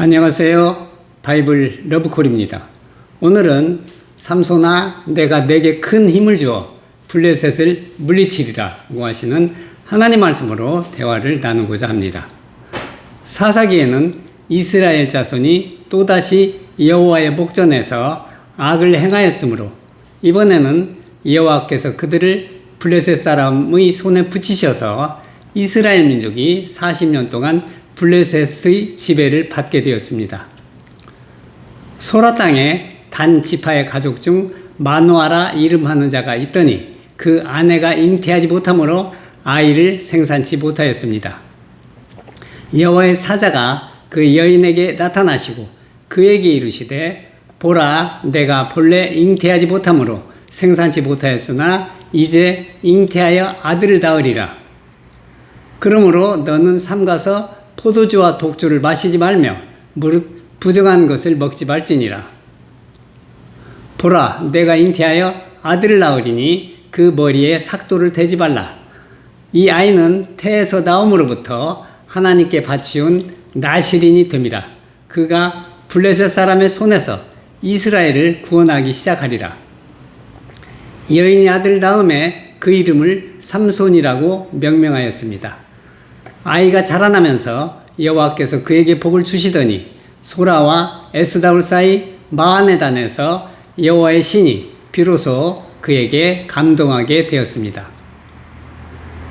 안녕하세요. 바이블 러브콜입니다. 오늘은 삼손아 내가 내게 큰 힘을 주어 블레셋을 물리치리라고 하시는 하나님 말씀으로 대화를 나누고자 합니다. 사사기에는 이스라엘 자손이 또다시 여호와의 목전에서 악을 행하였으므로 이번에는 여호와께서 그들을 블레셋 사람의 손에 붙이셔서 이스라엘 민족이 40년 동안 블레셋의 지배를 받게 되었습니다. 소라 땅에 단 지파의 가족 중 마노아라 이름하는 자가 있더니 그 아내가 잉태하지 못하므로 아이를 생산치 못하였습니다. 여호와의 사자가 그 여인에게 나타나시고 그에게 이르시되 보라 내가 본래 잉태하지 못하므로 생산치 못하였으나 이제 잉태하여 아들을 낳으리라. 그러므로 너는 삼가서 포도주와 독주를 마시지 말며 무릇 부정한 것을 먹지 말지니라. 보라, 내가 잉태하여 아들을 낳으리니 그 머리에 삭도를 대지 말라. 이 아이는 태에서 나옴으로부터 하나님께 바치운 나시린이 됩니다. 그가 블레셋 사람의 손에서 이스라엘을 구원하기 시작하리라. 여인이 아들 낳음에 그 이름을 삼손이라고 명명하였습니다. 아이가 자라나면서 여호와께서 그에게 복을 주시더니 소라와 에스다울 사이 마하네단에서 여호와의 신이 비로소 그에게 감동하게 되었습니다.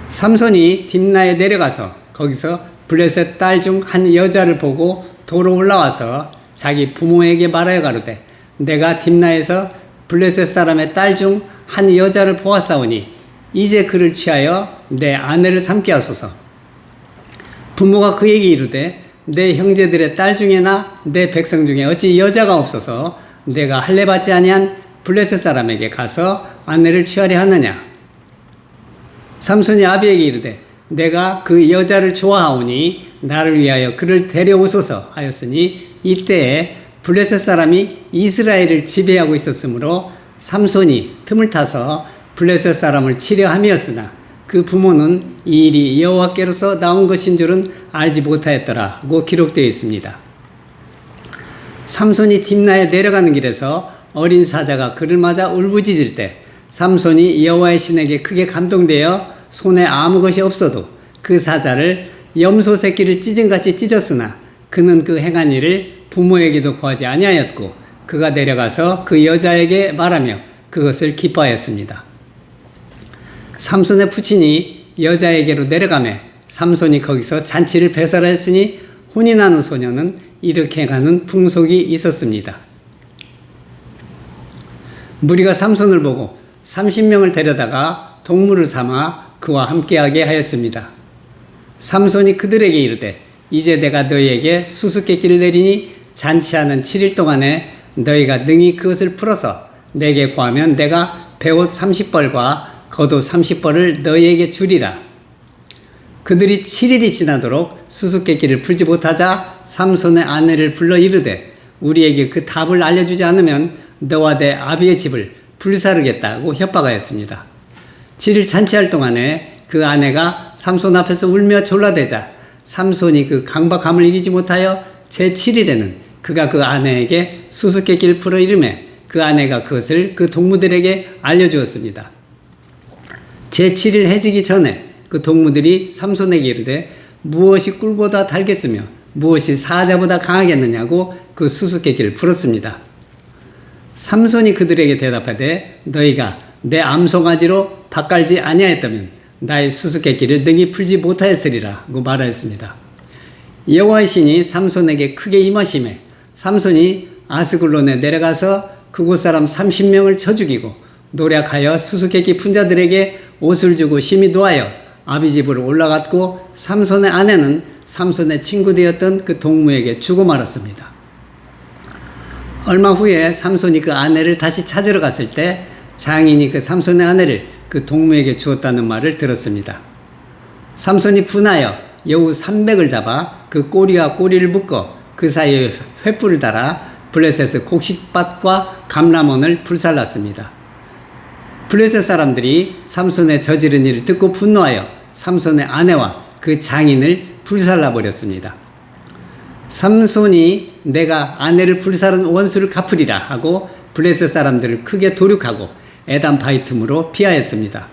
삼손이 딥나에 내려가서 거기서 블레셋 딸 중 한 여자를 보고 도로 올라와서 자기 부모에게 말하여 가로되 내가 딥나에서 블레셋 사람의 딸 중 한 여자를 보았사오니 이제 그를 취하여 내 아내를 삼게 하소서. 부모가 그에게 이르되 내 형제들의 딸 중에나 내 백성 중에 어찌 여자가 없어서 내가 할례 받지 아니한 블레셋 사람에게 가서 아내를 취하려 하느냐? 삼손이 아비에게 이르되 내가 그 여자를 좋아하오니 나를 위하여 그를 데려오소서 하였으니 이때에 블레셋 사람이 이스라엘을 지배하고 있었으므로 삼손이 틈을 타서 블레셋 사람을 치려 함이었으나 그 부모는 이 일이 여호와께로서 나온 것인 줄은 알지 못하였더라고 기록되어 있습니다. 삼손이 딥나에 내려가는 길에서 어린 사자가 그를 맞아 울부짖을 때 삼손이 여호와의 신에게 크게 감동되어 손에 아무 것이 없어도 그 사자를 염소 새끼를 찢은같이 찢었으나 그는 그 행한 일을 부모에게도 구하지 아니하였고 그가 내려가서 그 여자에게 말하며 그것을 기뻐하였습니다. 삼손의 부친이 여자에게로 내려가매 삼손이 거기서 잔치를 배설하였으니 혼이 나는 소녀는 이렇게 가는 풍속이 있었습니다. 무리가 삼손을 보고 30명을 데려다가 동물을 삼아 그와 함께하게 하였습니다. 삼손이 그들에게 이르되 이제 내가 너희에게 수수께끼를 내리니 잔치하는 7일 동안에 너희가 능히 그것을 풀어서 내게 구하면 내가 배옷 30벌과 겉옷 30벌을 너희에게 주리라. 그들이 7일이 지나도록 수수께끼를 풀지 못하자 삼손의 아내를 불러 이르되 우리에게 그 답을 알려주지 않으면 너와 내 아비의 집을 불사르겠다고 협박하였습니다. 7일 잔치할 동안에 그 아내가 삼손 앞에서 울며 졸라대자 삼손이 그 강박함을 이기지 못하여 제7일에는 그가 그 아내에게 수수께끼를 풀어 이름에 그 아내가 그것을 그 동무들에게 알려주었습니다. 제7일 해지기 전에 그 동무들이 삼손에게 이르되 무엇이 꿀보다 달겠으며 무엇이 사자보다 강하겠느냐고 그 수수께끼를 풀었습니다. 삼손이 그들에게 대답하되 너희가 내 암송아지로 바깔지 아니하였다면 나의 수수께끼를 능히 풀지 못하였으리라고 말하였습니다. 여호와의 신이 삼손에게 크게 임하심에 삼손이 아스글론에 내려가서 그곳 사람 30명을 쳐 죽이고 노력하여 수수께끼 푼 자들에게 옷을 주고 심히 노하여 아비 집으로 올라갔고 삼손의 아내는 삼손의 친구 되었던 그 동무에게 주고 말았습니다. 얼마 후에 삼손이 그 아내를 다시 찾으러 갔을 때 장인이 그 삼손의 아내를 그 동무에게 주었다는 말을 들었습니다. 삼손이 분하여 여우 300을 잡아 그 꼬리와 꼬리를 묶어 그 사이에 횃불을 달아 블레셋의 곡식밭과 감람원을 불살랐습니다. 블레셋 사람들이 삼손의 저지른 일을 듣고 분노하여 삼손의 아내와 그 장인을 불살라 버렸습니다. 삼손이 내가 아내를 불살은 원수를 갚으리라 하고 블레셋 사람들을 크게 도륙하고 에담 바이틈으로 피하였습니다.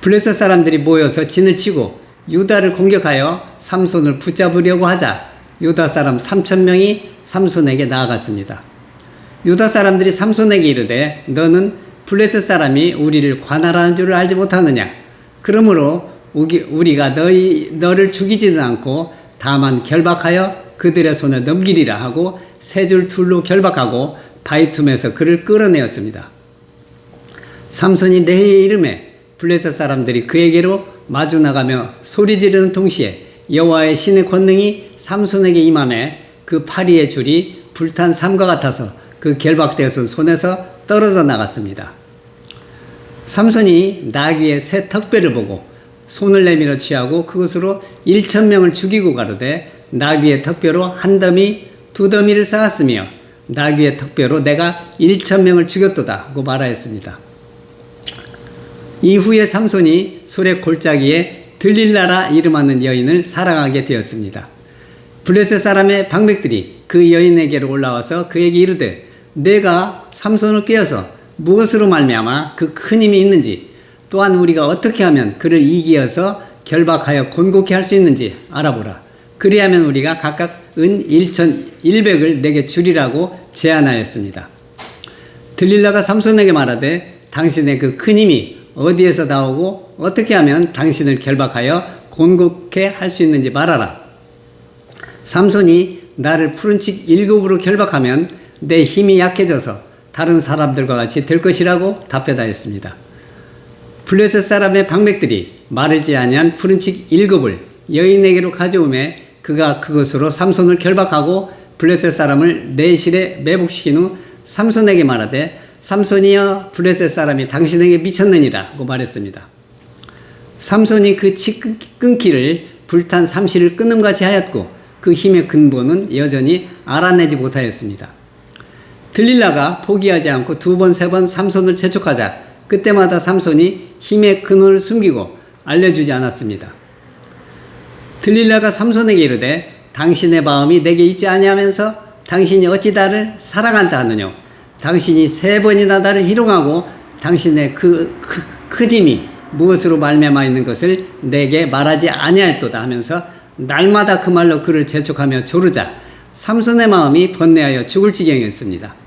블레셋 사람들이 모여서 진을 치고 유다를 공격하여 삼손을 붙잡으려고 하자 유다 사람 3천 명이 삼손에게 나아갔습니다. 유다 사람들이 삼손에게 이르되 너는 블레셋 사람이 우리를 관할하는 줄을 알지 못하느냐 그러므로 우리가 너희 너를 죽이지는 않고 다만 결박하여 그들의 손에 넘기리라 하고 세 줄 둘로 결박하고 바이툼에서 그를 끌어내었습니다. 삼손이 레이의 이름에 블레셋 사람들이 그에게로 마주 나가며 소리 지르는 동시에 여호와의 신의 권능이 삼손에게 임함에 그 파리의 줄이 불탄 삼과 같아서 그 결박되었던 손에서 떨어져 나갔습니다. 삼손이 나귀의 새 턱뼈를 보고 손을 내밀어 취하고 그것으로 1천 명을 죽이고 가로되 나귀의 턱뼈로 한 더미 두 더미를 쌓았으며 나귀의 턱뼈로 내가 1천 명을 죽였도다 하고 말하였습니다. 이후에 삼손이 소래 골짜기에 들릴라라 이름하는 여인을 사랑하게 되었습니다. 블레셋 사람의 방백들이 그 여인에게로 올라와서 그에게 이르되 내가 삼손을 깨어서 무엇으로 말미암아 그 큰 힘이 있는지 또한 우리가 어떻게 하면 그를 이기어서 결박하여 곤곡히 할 수 있는지 알아보라. 그리하면 우리가 각각 은 1,100을 내게 주리라고 제안하였습니다. 들릴라가 삼손에게 말하되 당신의 그 큰 힘이 어디에서 나오고 어떻게 하면 당신을 결박하여 곤곡해 할 수 있는지 말하라. 삼손이 나를 푸른칙 일급으로 결박하면 내 힘이 약해져서 다른 사람들과 같이 될 것이라고 답변하였습니다. 블레셋 사람의 방백들이 마르지 아니한 푸른칙 일급을 여인에게로 가져오매 그가 그것으로 삼손을 결박하고 블레셋 사람을 내실에 매복시킨 후 삼손에게 말하되 삼손이여 블레셋 사람이 당신에게 미쳤느니라 고 말했습니다. 삼손이 그 치 끊기를 불탄 삼시를 끊음같이 하였고 그 힘의 근본은 여전히 알아내지 못하였습니다. 들릴라가 포기하지 않고 두 번, 세 번 삼손을 재촉하자 그때마다 삼손이 힘의 근원을 숨기고 알려주지 않았습니다. 들릴라가 삼손에게 이르되 당신의 마음이 내게 있지 아니하면서 당신이 어찌 나를 사랑한다 하느뇨 당신이 세 번이나 나를 희롱하고 당신의 그, 그, 큰 힘이 무엇으로 말미암아 있는 것을 내게 말하지 아니하였도다 하면서 날마다 그 말로 그를 재촉하며 조르자 삼손의 마음이 번뇌하여 죽을 지경이었습니다.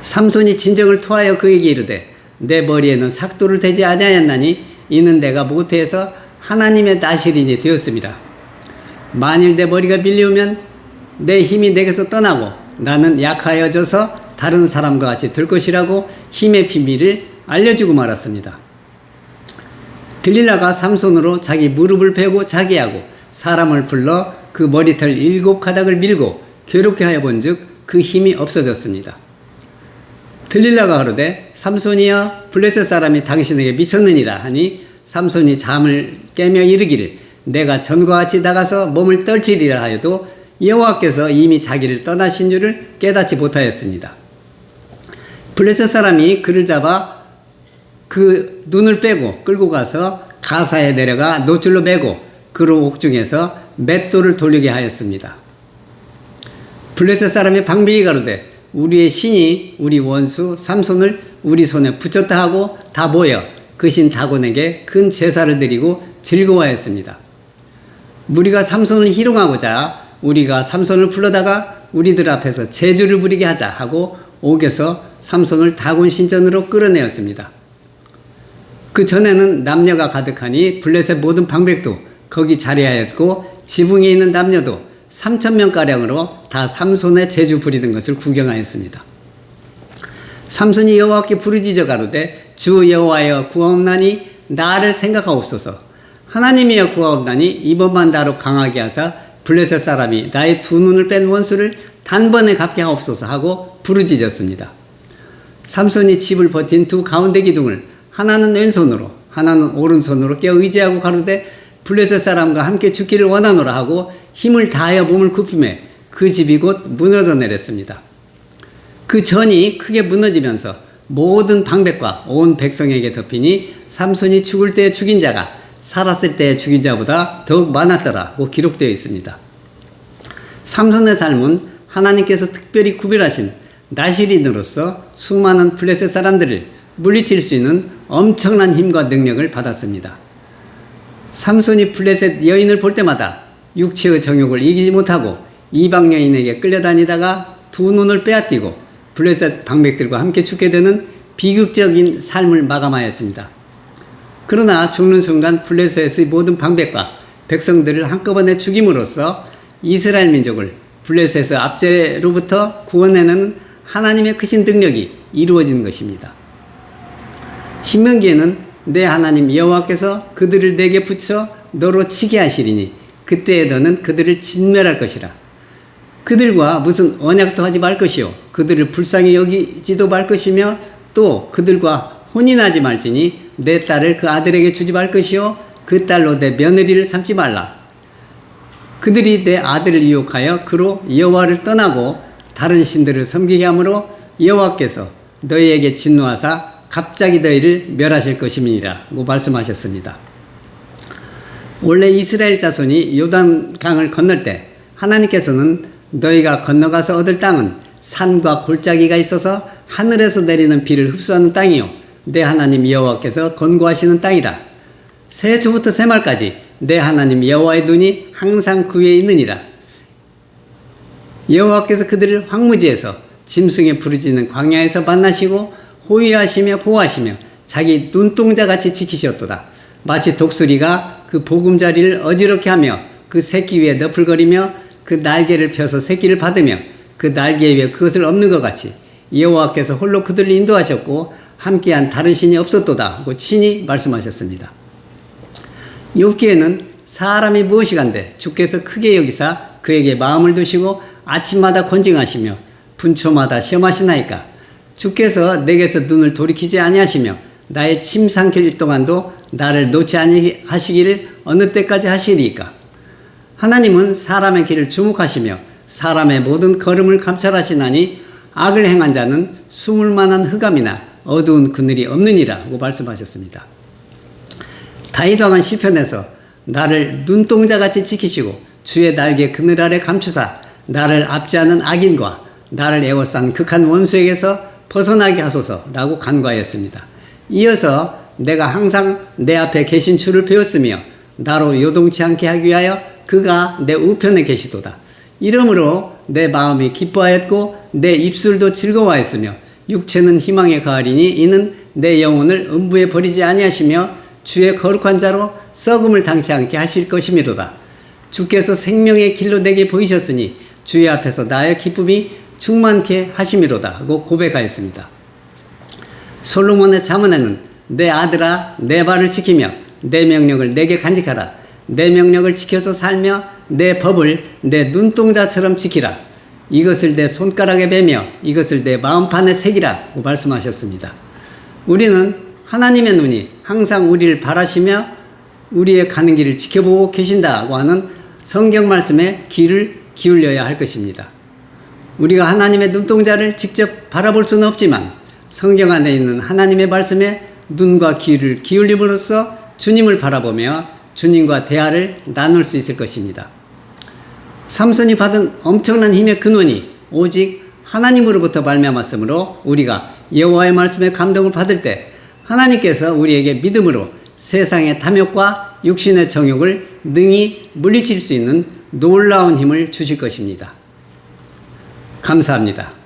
삼손이 진정을 토하여 그에게 이르되 내 머리에는 삭도를 대지 아니하였나니 이는 내가 모태에서 하나님의 나실인이 되었습니다. 만일 내 머리가 밀리우면 내 힘이 내게서 떠나고 나는 약하여져서 다른 사람과 같이 될 것이라고 힘의 비밀을 알려주고 말았습니다. 들릴라가 삼손으로 자기 무릎을 베고 자기하고 사람을 불러 그 머리털 일곱 가닥을 밀고 괴롭게 하여 본즉 그 힘이 없어졌습니다. 들릴라가 하르되 삼손이여 블레셋 사람이 당신에게 미쳤느니라 하니 삼손이 잠을 깨며 이르기를 내가 전과 같이 나가서 몸을 떨치리라 하여도 여호와께서 이미 자기를 떠나신 줄을 깨닫지 못하였습니다. 블레셋 사람이 그를 잡아 그 눈을 빼고 끌고 가서 가사에 내려가 노줄로 매고 그로 옥중에서 맷돌을 돌리게 하였습니다. 블레셋 사람의 방비가 가로되 우리의 신이 우리 원수 삼손을 우리 손에 붙였다 하고 다 모여 그 신 다곤에게 큰 제사를 드리고 즐거워했습니다. 우리가 삼손을 희롱하고자 우리가 삼손을 불러다가 우리들 앞에서 제주를 부리게 하자 하고 옥에서 삼손을 다곤 신전으로 끌어내었습니다. 그 전에는 남녀가 가득하니 블레셋 모든 방백도 거기 자리하였고 지붕에 있는 남녀도 3천 명가량으로 다 삼손의 제주 부리는 것을 구경하였습니다. 삼손이 여호와께 부르짖어 가로되 주 여호와여 구하옵나니 나를 생각하옵소서 하나님이여 구하옵나니 이번만 나로 강하게 하사 블레셋 사람이 나의 두 눈을 뺀 원수를 단번에 갚게 하옵소서 하고 부르짖었습니다. 삼손이 집을 버틴 두 가운데 기둥을 하나는 왼손으로 하나는 오른손으로 깨어 의지하고 가로되 블레셋 사람과 함께 죽기를 원하노라 하고 힘을 다하여 몸을 굽힘에 그 집이 곧 무너져 내렸습니다. 그 전이 크게 무너지면서 모든 방백과 온 백성에게 덮이니 삼손이 죽을 때 죽인 자가 살았을 때 죽인 자보다 더욱 많았더라고 기록되어 있습니다. 삼손의 삶은 하나님께서 특별히 구별하신 나시린으로서 수많은 블레셋 사람들을 물리칠 수 있는 엄청난 힘과 능력을 받았습니다. 삼손이 블레셋 여인을 볼 때마다 육체의 정욕을 이기지 못하고 이방 여인에게 끌려다니다가 두 눈을 빼앗기고 블레셋 방백들과 함께 죽게 되는 비극적인 삶을 마감하였습니다. 그러나 죽는 순간 블레셋의 모든 방백과 백성들을 한꺼번에 죽임으로써 이스라엘 민족을 블레셋의 압제로부터 구원해내는 하나님의 크신 능력이 이루어진 것입니다. 신명기에는 내 하나님 여호와께서 그들을 내게 붙여 너로 치게 하시리니 그때에 너는 그들을 진멸할 것이라. 그들과 무슨 언약도 하지 말 것이요 그들을 불쌍히 여기지도 말 것이며 또 그들과 혼인하지 말지니 내 딸을 그 아들에게 주지 말 것이요 그 딸로 내 며느리를 삼지 말라. 그들이 내 아들을 유혹하여 그로 여호와를 떠나고 다른 신들을 섬기게 하므로 여호와께서 너희에게 진노하사 갑자기 너희를 멸하실 것임이니라 고 말씀하셨습니다. 원래 이스라엘 자손이 요단 강을 건널 때 하나님께서는 너희가 건너가서 얻을 땅은 산과 골짜기가 있어서 하늘에서 내리는 비를 흡수하는 땅이요. 내 하나님 여호와께서 건고하시는 땅이라. 새초부터 새말까지 내 하나님 여호와의 눈이 항상 그 위에 있느니라. 여호와께서 그들을 황무지에서 짐승에 부르짖는 광야에서 만나시고 호위하시며 보호하시며 자기 눈동자 같이 지키셨도다. 마치 독수리가 그 보금자리를 어지럽게 하며 그 새끼 위에 너풀거리며 그 날개를 펴서 새끼를 받으며 그 날개 위에 그것을 엎는 것 같이 여호와께서 홀로 그들을 인도하셨고 함께한 다른 신이 없었도다 하고 친히 말씀하셨습니다. 욥기에는 사람이 무엇이 간데 주께서 크게 여기사 그에게 마음을 두시고 아침마다 권징하시며 분초마다 시험하시나이까 주께서 내게서 눈을 돌이키지 아니하시며 나의 침 삼킬 동안도 나를 놓지 아니하시기를 어느 때까지 하시리까 하나님은 사람의 길을 주목하시며 사람의 모든 걸음을 감찰하시나니 악을 행한 자는 숨을 만한 흑암이나 어두운 그늘이 없느니라고 말씀하셨습니다. 다윗 왕은 시편에서 나를 눈동자 같이 지키시고 주의 날개 그늘 아래 감추사 나를 압제하는 악인과 나를 애워싼 극한 원수에게서 벗어나게 하소서라고 간과하였습니다. 이어서 내가 항상 내 앞에 계신 주를 배웠으며 나로 요동치 않게 하기 위하여 그가 내 우편에 계시도다. 이러므로 내 마음이 기뻐하였고 내 입술도 즐거워하였으며 육체는 희망에 가하리니 이는 내 영혼을 음부에 버리지 아니하시며 주의 거룩한 자로 썩음을 당치 않게 하실 것이미로다. 주께서 생명의 길로 내게 보이셨으니 주의 앞에서 나의 기쁨이 충만케 하심이로다 하고 고백하였습니다. 솔로몬의 자문에는 내 아들아 내 발을 지키며 내 명령을 내게 간직하라 내 명령을 지켜서 살며 내 법을 내 눈동자처럼 지키라 이것을 내 손가락에 베며 이것을 내 마음판에 새기라고 말씀하셨습니다. 우리는 하나님의 눈이 항상 우리를 바라시며 우리의 가는 길을 지켜보고 계신다고 하는 성경 말씀에 귀를 기울여야 할 것입니다. 우리가 하나님의 눈동자를 직접 바라볼 수는 없지만 성경 안에 있는 하나님의 말씀에 눈과 귀를 기울임으로써 주님을 바라보며 주님과 대화를 나눌 수 있을 것입니다. 삼손이 받은 엄청난 힘의 근원이 오직 하나님으로부터 말미암았으므로 우리가 여호와의 말씀에 감동을 받을 때 하나님께서 우리에게 믿음으로 세상의 탐욕과 육신의 정욕을 능히 물리칠 수 있는 놀라운 힘을 주실 것입니다. 감사합니다.